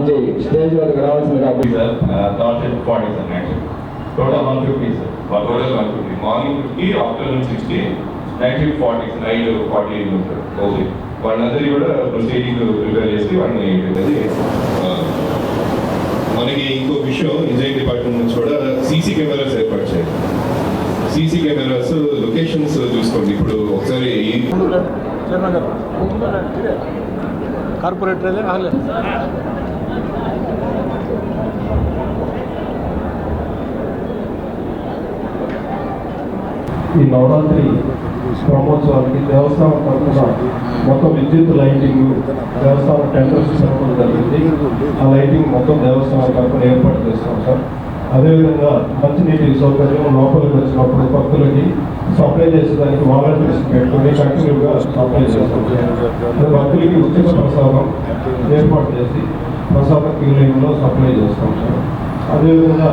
నుంచి స్టేజ్ వద్దకు రావాల్సింది కాబట్టి. Sir forty sir night total one fifty sir total one fifty morning fifty afternoon sixty night forty night forty eight ఉంటారు okay వాళ్ళందరినీ కూడా proceeding prepare చేసి వాళ్ళని మనకి ఇంకో విషయం ఇంజనీరింగ్ డిపార్ట్మెంట్ నుంచి కూడా సీసీ కెమెరాస్ ఏర్పాటు చేయాలి. సీసీ కెమెరాస్ లొకేషన్స్ చూసుకోండి. ఇప్పుడు ఒకసారి ఈ- ఈ నవరాత్రి బ్రహ్మోత్సవానికి దేవస్థానం తరఫున మొత్తం విద్యుత్ లైటింగ్ దేవస్థానం టెండర్స్ సరఫరా జరిగింది. ఆ లైటింగ్ మొత్తం దేవస్థానం తరఫున ఏర్పాటు చేస్తాం సార్. అదేవిధంగా మంచినీటి సౌకర్యం లోపలికి వచ్చినప్పుడు భక్తులకి సప్లై చేసేదానికి వాలంటీర్స్ పెట్టుకుని కంటిన్యూగా సప్లై చేస్తాం సార్. భక్తులకి ఉచిత ప్రసాదం ఏర్పాటు చేసి ప్రసాదం క్యూలైన్లో సప్లై చేస్తాం సార్. అదేవిధంగా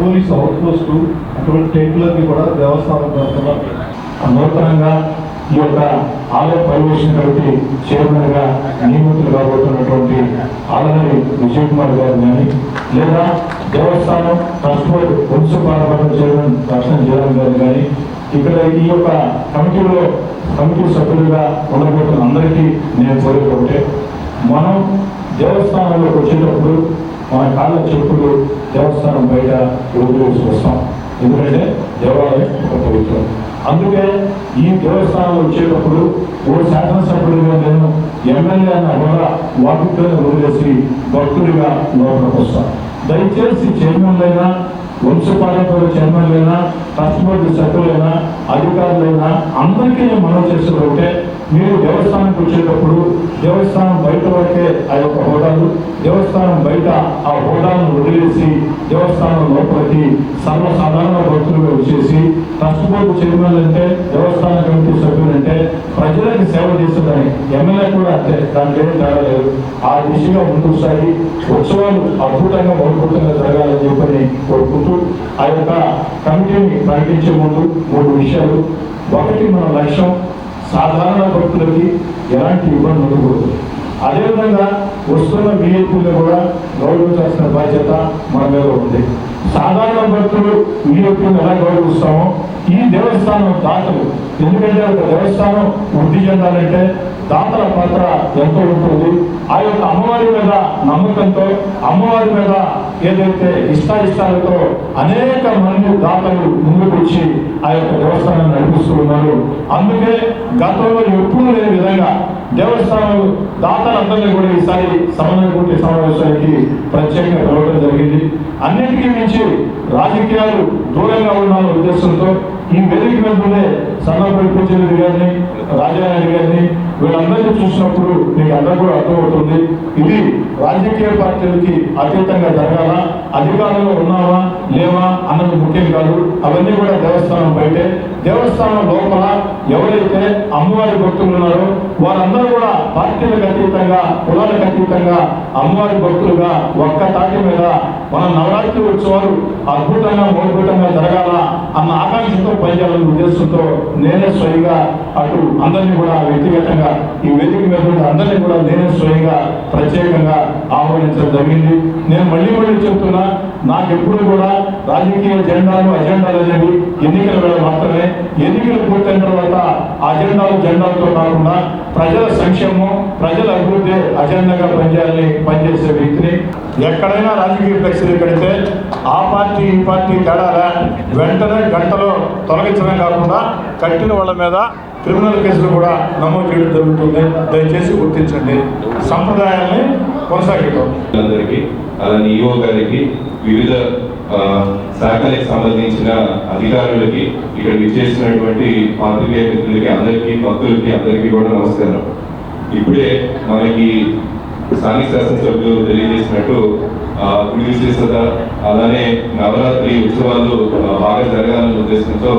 పోలీసు అవుట్ పోస్ట్ అటువంటి టెంట్లకి కూడా దేవస్థానం తరఫున నూతనంగా ఈ యొక్క ఆలయ పర్యవేక్షణ కమిటీ చైర్మన్గా నియమితులు కాబోతున్నటువంటి ఆలయ విజయ్ కుమార్ గారు కానీ లేదా దేవస్థానం ట్రస్ట్ బోర్డు వంశపాలన చైర్మన్ దర్శనం జయరామ్ గారు కానీ ఇక్కడ ఈ యొక్క కమిటీలో కమిటీ సభ్యులుగా ఉండబోతున్న అందరికీ నేను కోరేది ఒకటే. మనం దేవస్థానంలోకి వచ్చేటప్పుడు మన కాళ్ళ చెప్పులు దేవస్థానం బయట రోజు వస్తాం. ఎందుకంటే దేవాలయం ఒక పవిత్రం. అందుకే ఈ దేవస్థానంలో వచ్చేటప్పుడు ఓ శాసనసభ్యుడిగా నేను ఎమ్మెల్యే అన్న హోదా వాటితో వదిలేసి భక్తుడిగా లోపలికి వస్తాను దయచేసి చైర్మన్లైనా వంశపారంపర్య చైర్మన్లైనా ట్రస్ట్ బోర్డు సభ్యులైనా అధికారులైనా అందరికీ నేను మనం చేసేది ఒకటే మీరు దేవస్థానంకి వచ్చేటప్పుడు దేవస్థానం బయట వరకే ఆ యొక్క హోదాలు దేవస్థానం బయట ఆ హోదాలను వదిలేసి దేవస్థానం లోపలికి సర్వసాధారణ భక్తులుగా వచ్చేసి ట్రస్ట్ బోర్డు చైర్మన్ అంటే దేవస్థాన కమిటీ సభ్యులు అంటే ప్రజలకు సేవ చేస్తుందని ఎమ్మెల్యే కూడా అంతే దాంట్లో ఏం తేడా లేదు. ఆ దిశగా ముందుకు సాగి ఉత్సవాలు అద్భుతంగా అద్భుతంగా జరగాలని చెప్పని కోరుకుంటూ ఆ యొక్క కమిటీని ప్రకటించే ముందు మూడు విషయాలు. ఒకటి మన లక్ష్యం సాధారణ భక్తులకి ఎలాంటి ఇబ్బంది ఉండకూడదు. అదేవిధంగా వస్తున్న విఐపీలు కూడా గౌరవించాల్సిన బాధ్యత మన మీద ఉంది. సాధారణ భక్తులు విఐపీలు ఎలా గౌరవిస్తామో ఈ దేవస్థానం దాతలు ఎందుకంటే ఒక దేవస్థానం వృద్ధి చెందాలంటే దాతల పాత్ర ఎంతో ఉంటుంది. ఆ యొక్క అమ్మవారి మీద నమ్మకంతో అమ్మవారి మీద ఏదైతే ఇష్టాయిష్టాలతో అనేక మంది దాతలు ముందుకు వచ్చి ఆ యొక్క వ్యవస్థను నడిపిస్తూ ఉన్నారు. అందుకే గతంలో ఎప్పుడూ లేని విధంగా దేవస్థానాలు దాతలందరినీ కూడా ఈసారి సమన్వయ కమిటీ సమావేశానికి ప్రత్యేకంగా పిలవడం జరిగింది. అన్నిటికీ మించి రాజకీయాలు దూరంగా ఉండాలనే ఉద్దేశంతో ఈ వేదిక మీద ఉండే సన్నపల్లి గారిని రాజారాయణ గారిని వీళ్ళందరినీ చూసినప్పుడు మీకు అందరూ కూడా అర్థమవుతుంది. ఇది రాజకీయ పార్టీలకి అతీతంగా జరగాలా అధికారంలో ఉన్నావా లేవా అన్నది ముఖ్యం కాదు. అవన్నీ కూడా దేవస్థానం బయటే. దేవస్థానం లోపల ఎవరైతే అమ్మవారి భక్తులు ఉన్నారో వారందరూ కూడా పార్టీలకు అతీతంగా కులాలకు అతీతంగా అమ్మవారి భక్తులుగా ఒక్క తాటి మీద మన నవరాత్రి ఉత్సవాలు అద్భుతంగా మోద్భుతంగా జరగాల అన్న ఆకాంక్షతో పనిచేయాలనే ఉద్దేశంతో నేనే స్వయంగా అటు అందరినీ కూడా వ్యక్తిగతంగా ఈ వేదిక మీద అందరినీ కూడా నేనే స్వయంగా ప్రత్యేకంగా ఆహ్వానించడం జరిగింది. నేను మళ్ళీ మళ్ళీ చెప్తున్నా నాకెప్పుడు కూడా రాజకీయ జెండాలు అజెండాలు అనేవి ఎన్నికల వేళ మాత్రమే. ఎన్నికలు పూర్తయిన తర్వాత అజెండాలు జెండాలతో కాకుండా ప్రజల సంక్షేమం ప్రజల అభివృద్ధి అజెండాగా పనిచేయాలని పనిచేసే వ్యక్తిని. ఎక్కడైనా రాజకీయ ఫ్లెక్సీలు పెడితే ఆ పార్టీ ఈ పార్టీ తేడాలా వెంటనే గంటలో తొలగించడం కాకుండా కట్టిన వాళ్ళ మీద క్రిమినల్ కేసులు కూడా నమోదు చేయడం జరుగుతుంది. దయచేసి గుర్తించండి. సంప్రదాయాన్ని కొనసాగిద్దాం. అందరికీ అలానే ఈఓ గారికి వివిధ శాఖలకు సంబంధించిన అధికారులకి ఇక్కడ విచ్చేసినటువంటి పాత్రికేయ మిత్రులకి అందరికీ భక్తులకి అందరికీ కూడా నమస్కారం. ఇప్పుడే మనకి స్థానిక శాసనసభ్యులు తెలియజేసినట్టు గుడి విశేషత అలానే నవరాత్రి ఉత్సవాలు బాగా జరగాలనే ఉద్దేశంతో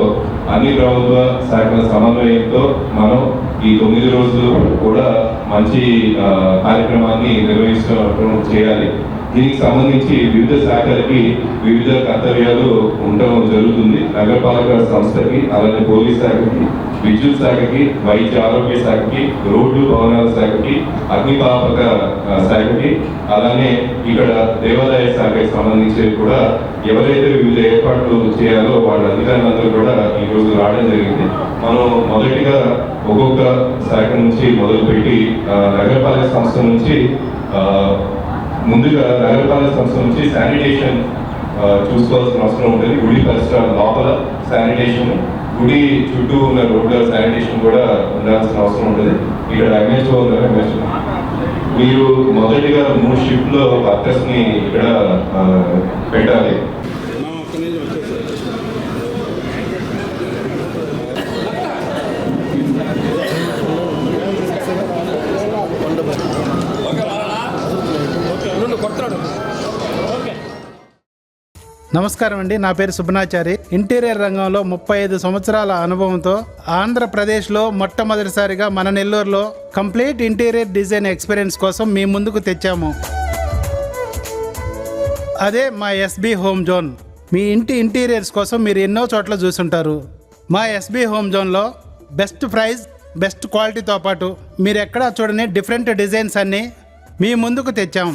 అన్ని ప్రభుత్వ శాఖల సమన్వయంతో మనం ఈ తొమ్మిది రోజులు కూడా మంచి కార్యక్రమాన్ని నిర్వహించడం చేయాలి. దీనికి సంబంధించి వివిధ శాఖలకి వివిధ కర్తవ్యాలు ఉండడం జరుగుతుంది. నగరపాలక సంస్థకి అలానే పోలీస్ శాఖకి విద్యుత్ శాఖకి వైద్య ఆరోగ్య శాఖకి రోడ్లు భవనాల శాఖకి అగ్నిపాపక శాఖకి అలానే ఇక్కడ దేవాదాయ శాఖకి సంబంధించి కూడా ఎవరైతే వివిధ ఏర్పాట్లు చేయాలో వాళ్ళ అధికారులందరూ కూడా ఈరోజు రావడం జరిగింది. మనం మొదటిగా ఒక్కొక్క శాఖ నుంచి మొదలుపెట్టి నగరపాలక సంస్థ నుంచి ముందుగా నగరపాలక సంస్థ నుంచి శానిటేషన్ చూసుకోవాల్సిన అవసరం ఉంటుంది. గుడి పరిసరాల లోపల శానిటేషన్ గుడి చుట్టూ ఉన్న రోడ్ల శానిటేషన్ కూడా ఉండాల్సిన అవసరం ఉంటుంది. ఇక్కడ ఎంహెచ్ఓ ఉన్నారు మీరు మొదటిగా మూడు షిఫ్ట్లో వర్కర్స్ని ఇక్కడ పెట్టాలి. నమస్కారం అండి. నా పేరు సుబ్బనాచారి. ఇంటీరియర్ రంగంలో ముప్పై ఐదు సంవత్సరాల అనుభవంతో ఆంధ్రప్రదేశ్లో మొట్టమొదటిసారిగా మన నెల్లూరులో కంప్లీట్ ఇంటీరియర్ డిజైన్ ఎక్స్పీరియన్స్ కోసం మీ ముందుకు తెచ్చాము. అదే మా ఎస్బి హోమ్ జోన్. మీ ఇంటి ఇంటీరియర్స్ కోసం మీరు ఎన్నో చోట్ల చూసుంటారు. మా ఎస్బి హోమ్ జోన్లో బెస్ట్ ప్రైస్ బెస్ట్ క్వాలిటీతో పాటు మీరు ఎక్కడా చూడని డిఫరెంట్ డిజైన్స్ అన్నీ మీ ముందుకు తెచ్చాము